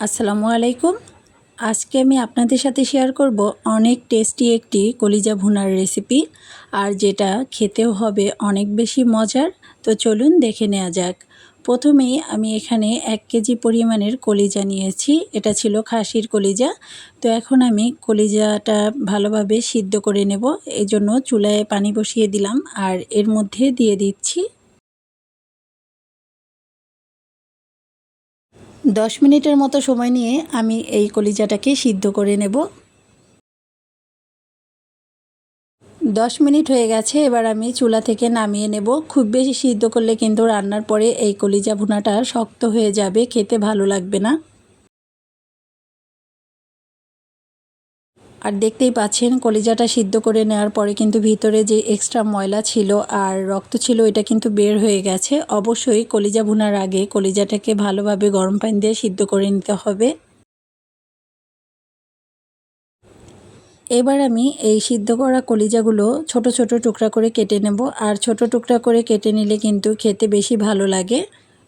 আসসালামু আলাইকুম। আজকে আমি আপনাদের সাথে শেয়ার করব অনেক টেস্টি একটি কলিজা ভুনার রেসিপি আর যেটা খেতেও হবে অনেক বেশি মজার। তো চলুন দেখে নেওয়া যাক। প্রথমেই আমি এখানে এক কেজি পরিমাণের কলিজা নিয়েছি। এটা ছিল খাসির কলিজা। তো এখন আমি কলিজাটা ভালোভাবে সিদ্ধ করে নেব। জন্য চুলায় পানি বসিয়ে দিলাম, আর এর মধ্যে দিয়ে দিচ্ছি দশ মিনিটের মতো সময় নিয়ে আমি এই কলিজাটাকে সিদ্ধ করে নেব। দশ মিনিট হয়ে গেছে, এবার আমি চুলা থেকে নামিয়ে নেব। খুব বেশি সিদ্ধ করলে কিন্তু রান্নার পরে এই কলিজা ভুনাটা শক্ত হয়ে যাবে, খেতে ভালো লাগবে না। আর দেখতেই পাচ্ছেন, কলিজাটা সিদ্ধ করে নেওয়ার পরে কিন্তু ভিতরে যে এক্সট্রা ময়লা ছিল আর রক্ত ছিল, এটা কিন্তু বের হয়ে গেছে। অবশ্যই কলিজা ভুনার আগে কলিজাটাকে ভালোভাবে গরম পানি দিয়ে সিদ্ধ করে নিতে হবে। এবার আমি এই সিদ্ধ করা কলিজাগুলো ছোট ছোট টুকরা করে কেটে নেব। আর ছোট টুকরা করে কেটে নিলে কিন্তু খেতে বেশি ভালো লাগে।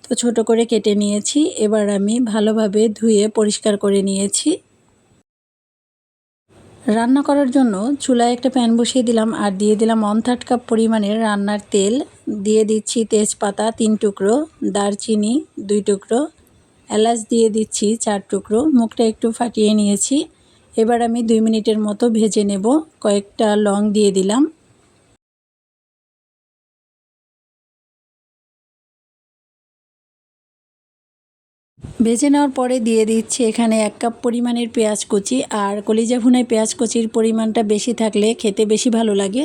তো ছোট করে কেটে নিয়েছি। এবার আমি ভালোভাবে ধুয়ে পরিষ্কার করে নিয়েছি। রান্না করার জন্য চুলায় একটা প্যান বসিয়ে দিলাম আর দিয়ে দিলাম ওয়ান থার্ড কাপ পরিমাণের রান্নার তেল। দিয়ে দিচ্ছি তেজপাতা তিন টুকরো, দারচিনি দুই টুকরো, এলাচ দিয়ে দিচ্ছি চার টুকরো। মুখটা একটু ফাটিয়ে নিয়েছি। এবার আমি দুই মিনিটের মতো ভেজে নেব। কয়েকটা লং দিয়ে দিলাম। ভেজে নেওয়ার পরে দিয়ে দিচ্ছি এখানে এক কাপ পরিমাণের পেঁয়াজ কুচি, আর কলিজা ভুনায় পেঁয়াজ কুচির পরিমাণটা বেশি থাকলে খেতে বেশি ভালো লাগে।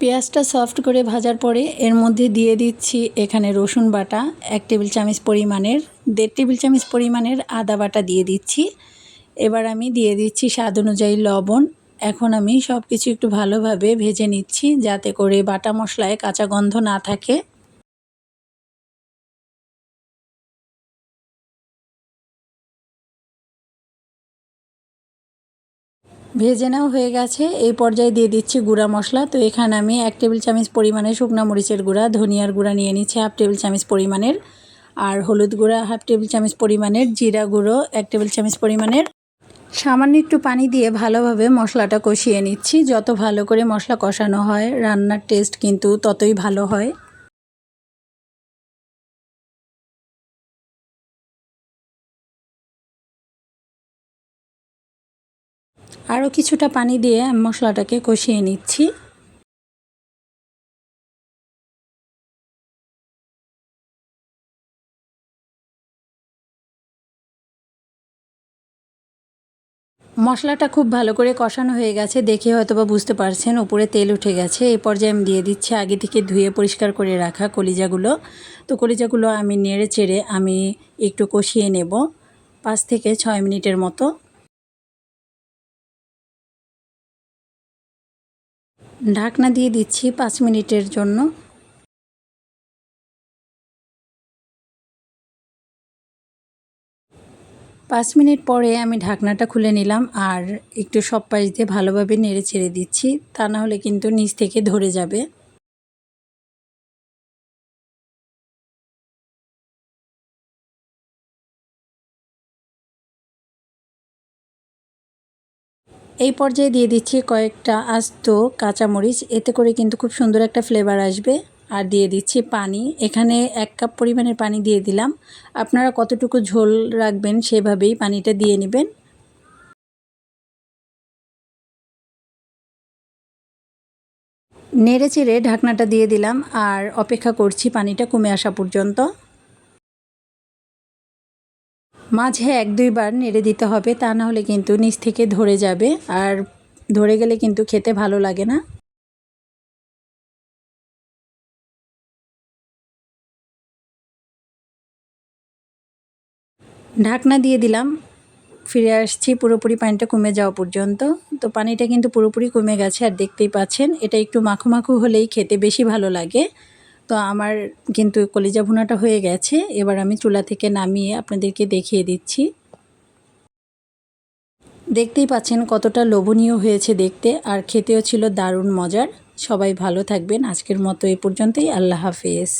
পেঁয়াজটা সফট করে ভাজার পরে এর মধ্যে দিয়ে দিচ্ছি এখানে রসুন বাটা, এক টেবিল চামচ পরিমাণের, দেড় টেবিল চামচ পরিমাণের আদা বাটা দিয়ে দিচ্ছি। এবার আমি দিয়ে দিচ্ছি স্বাদ অনুযায়ী লবণ। এখন আমি সব কিছু একটু ভালোভাবে ভেজে নিচ্ছি যাতে করে বাটা মশলায় কাঁচা গন্ধ না থাকে। ভেজে নেওয়া হয়ে গেছে। এই পর্যায়ে দিয়ে দিচ্ছি গুঁড়া মশলা। তো এখানে আমি এক টেবিল চামচ পরিমাণে শুকনো মরিচের গুঁড়া, ধনিয়ার গুঁড়া নিয়ে নিচ্ছি হাফ টেবিল চামচ পরিমাণের। আর হলুদ গুঁড়া, হাফ টেবিল চামচ পরিমাণের জিরা গুঁড়ো, এক টেবিল চামচ পরিমাণের সামান্য একটু পানি দিয়ে ভালোভাবে মশলাটা কষিয়ে নিচ্ছি। যত ভালো করে মশলা কষানো হয়, রান্নার টেস্ট কিন্তু ততই ভালো হয়। আরও কিছুটা পানি দিয়ে মশলাটাকে কষিয়ে নিচ্ছি। মশলাটা খুব ভালো করে কষানো হয়ে গেছে, দেখে হয়তো বা বুঝতে পারছেন, উপরে তেল উঠে গেছে। এই পর্যায়ে আমি দিয়ে দিচ্ছি আগে থেকে ধুয়ে পরিষ্কার করে রাখা কলিজাগুলো। তো কলিজাগুলো আমি নেড়ে চেড়ে আমি একটু কষিয়ে নেব, পাঁচ থেকে ছয় মিনিটের মতো। ঢাকনা দিয়ে দিচ্ছি পাঁচ মিনিটের জন্য। পাঁচ মিনিট পরে আমি ঢাকনাটা খুলে নিলাম আর একটু সব পাশ দিয়ে ভালোভাবে নেড়ে ছেড়ে দিচ্ছি, তা না হলে কিন্তু নিচ থেকে ধরে যাবে। এই পর্যায়ে দিয়ে দিচ্ছি কয়েকটা আস্ত কাঁচামরিচ। এতে করে কিন্তু খুব সুন্দর একটা ফ্লেভার আসবে। আর দিয়ে দিচ্ছি পানি। এখানে এক কাপ পরিমাণের পানি দিয়ে দিলাম। আপনারা কতটুকু ঝোল রাখবেন সেভাবেই পানিটা দিয়ে নেবেন। নেড়ে চেড়ে ঢাকনাটা দিয়ে দিলাম। আর অপেক্ষা করছি পানিটা কমে আসা পর্যন্ত। মাঝে এক, দুইবার নেড়ে দিতে হবে, তা না হলে কিন্তু নিচ থেকে ধরে যাবে আর ধরে গেলে কিন্তু খেতে ভালো লাগে না। ঢাকনা দিয়ে দিলাম, ফিরে আসছি, পুরোপুরি পানিটা কমে যাওয়া পর্যন্ত। তো পানিটা কিন্তু পুরোপুরি কমে গেছে, আর দেখতেই পাচ্ছেন, এটা একটু মাখু মাখু হলেই খেতে বেশি ভালো লাগে। তো আমার কিন্তু কলিজা ভুনাটা হয়ে গেছে। এবার আমি চুলা থেকে নামিয়ে আপনাদেরকে দেখিয়ে দিচ্ছি। দেখতেই পাচ্ছেন কতটা লোভনীয় হয়েছে দেখতে, আর খেতেও ছিল দারুণ মজার। সবাই ভালো থাকবেন। আজকের মতো এই পর্যন্তই। আল্লাহ হাফেজ।